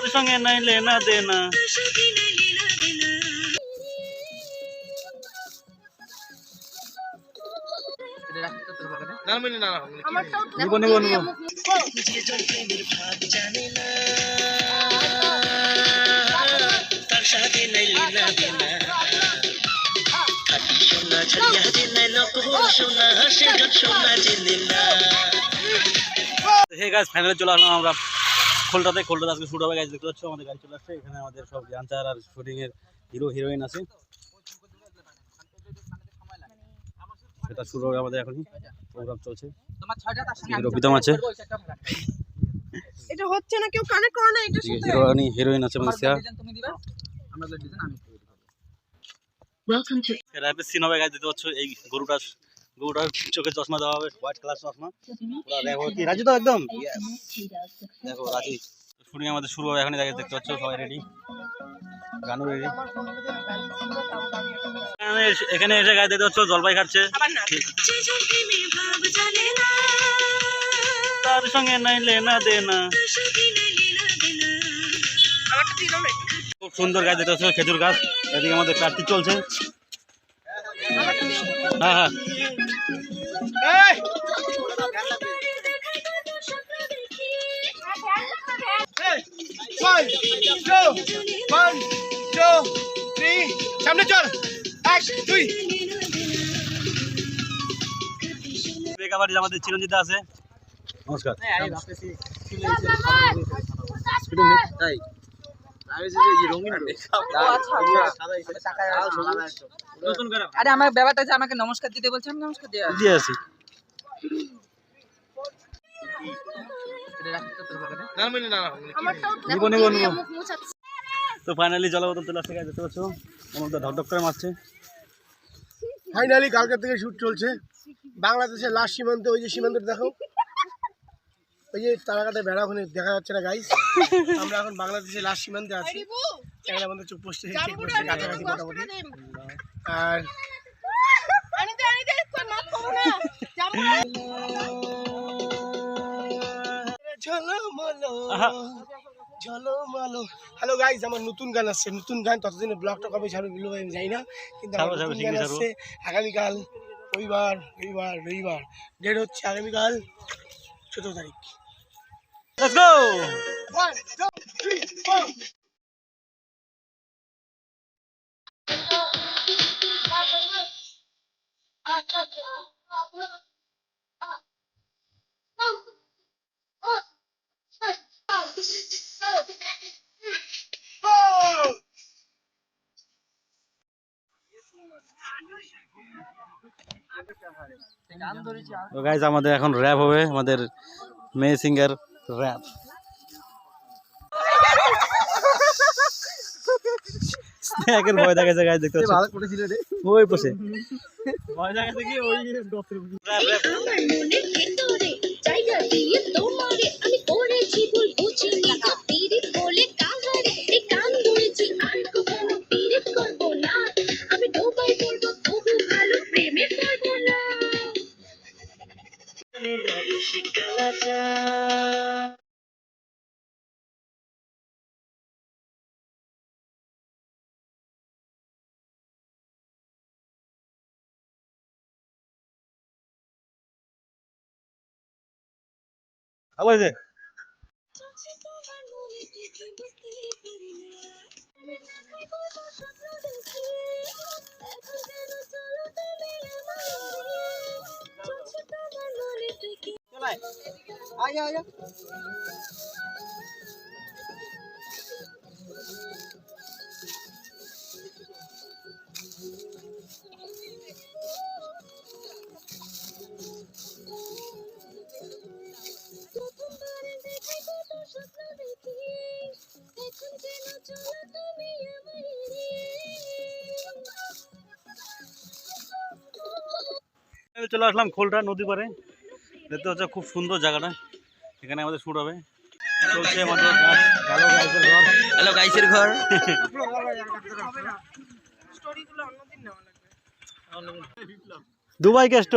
তার সঙ্গে নাই লেনা দেনা নিবো নিবো নিবো হে গাছ ফাইনালে চলে আসলাম আমরা খোলটাতে খোলটাতে আজকে শুট হবে গাছ দেখতে পাচ্ছ? আমাদের গাড়ি চলে আসছে। এখানে আমাদের সব গানচার আর শুটিং এর হিরো হিরোইন আছে। সেটা শুরু হবে আমাদের এখনই প্রোগ্রাম চলছে। হিরো প্রীতম আছে। এটা হচ্ছে না কেউ কানেক্ট করে না এটার সাথে হিরোইন হিরোইন আছে আমাদের সিয়া Welcome to র্যাপের সিন হবে গাছ দেখতে পাচ্ছ? এই গরুটা গরুটার চোখে চশমা দেওয়া হবে হোয়াইট কালার চশমা। দেখো কি রাজি তো একদম। দেখো রাজি। শুটিং আমাদের শুরু হবে এখনই দেখে দেখতে পাচ্ছ সবাই রেডি গানও রেডি এখানে এসে গায়ে দেখতে পাচ্ছ জলপাই খাচ্ছে। তার সঙ্গে নাই লেনা দেনা। আমারটা না খুব সুন্দর গাছ দেখতে পাচ্ছ খেজুর গাছ। এদিকে আমাদের প্রার্থী চলছে। হ্যাঁ হ্যাঁ। সামনে চল এক দুই বেকাবাড়ির আমাদের চিরঞ্জিত আছে নমস্কার আরে আমার ব্যাপারটা যে আমাকে নমস্কার দিতে বলছে আমি নমস্কার দিয়ে নিবো তো ফাইনালি দেখতে পাচ্ছ? করে মারছে। ফাইনালি কালকে থেকে শুট চলছে। বাংলাদেশের লাস্ট সীমান্ত ওই যে সীমান্ত দেখো। ওই যে তারাকাটা বেড়া ওখানে দেখা যাচ্ছে না গাইস আমরা এখন বাংলাদেশের লাস্ট সীমান্তে আছি। এখানে আমাদের চোখ পোস্টে চেক পোস্টে কাছাকাছি মোটামুটি। আর হ্যালো গাইজ আমার নতুন গান আসছে। নতুন গান ততদিনে ব্লগটা কবে ছাড়বে বিলো আমি জানি না। কিন্তু আমার ছাড়বো, ছাড়বো, নতুন গান আসছে আগামীকাল রবিবার রবিবার রবিবার। ডেট হচ্ছে আগামীকাল চোদ্দ তারিখ। Let's go One, two, three, four. তো গাইজ আমাদের এখন র্যাপ হবে আমাদের মেয়ে সিঙ্গার র্যাপ স্নেকের ভয় দেখাচ্ছে গাইজ দেখতে পাচ্ছ ওই বসে। ভয় দেখাচ্ছে কি? ওই র্যাপ র্যাপ আমার Nena isikalata How is it? আবার যে চলে আসলাম খোলটা নদী পারে দেখতে হচ্ছে খুব সুন্দর জায়গাটা। এখানে আমাদের শুট হবে। চলছে আমাদের হ্যালো গাইসের ঘর। স্টোরিগুলো অন্যদিন নেওয়া লাগবে দুবাই গেস্ট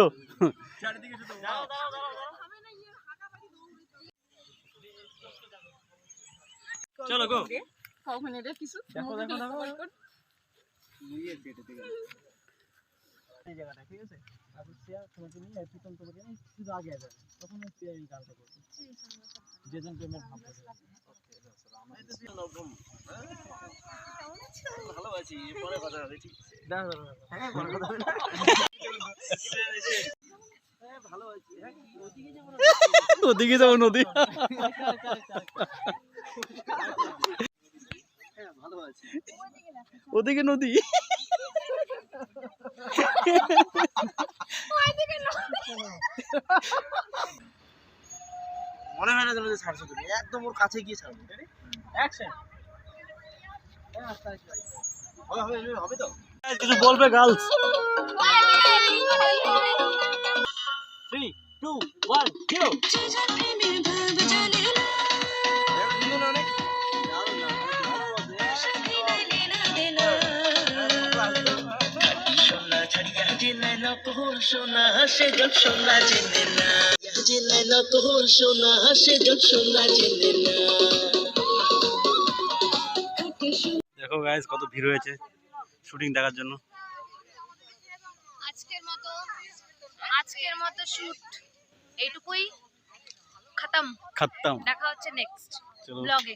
চলো গো কিছু দেখো, মুখে দেখো, দেখো। কর, কর। এই জায়গাটা ঠিক আছে? তারপর সে তোমাকে নিয়ে প্রীতম তোমাকে নিয়ে শুধু আগে যাবে তখন হচ্ছে এই গানটা করবে। যেজন প্রেমের ভাব থাকে। ভালো আছি পরে কথা হবে ঠিক দেখো দেখো, দেখো। হ্যাঁ কথা। হ্যাঁ, ভালো আছি। হ্যাঁ ওদিকে যাব ওদিকে নদী ওদিকে নদী। মনে হয় না যেন যে ছাড়ছো তুমি। একদম ওর কাছে গিয়ে ছাড়বো অ্যাকশন হ্যাঁ আস্তে আস্তে হবে হবে হবে তো। কিছু বলবে girls three two one zero জেলায় সোনা সে জল সোনা জেনে না। জেলায় নকল সোনা সে জল সোনা জেনে না। দেখো গাইস কত ভিড় হয়েছে শুটিং দেখার জন্য। আজকের মতো আজকের মতো শুট এইটুকুই। খতম। খাতাম। দেখা হচ্ছে নেক্সট ব্লগে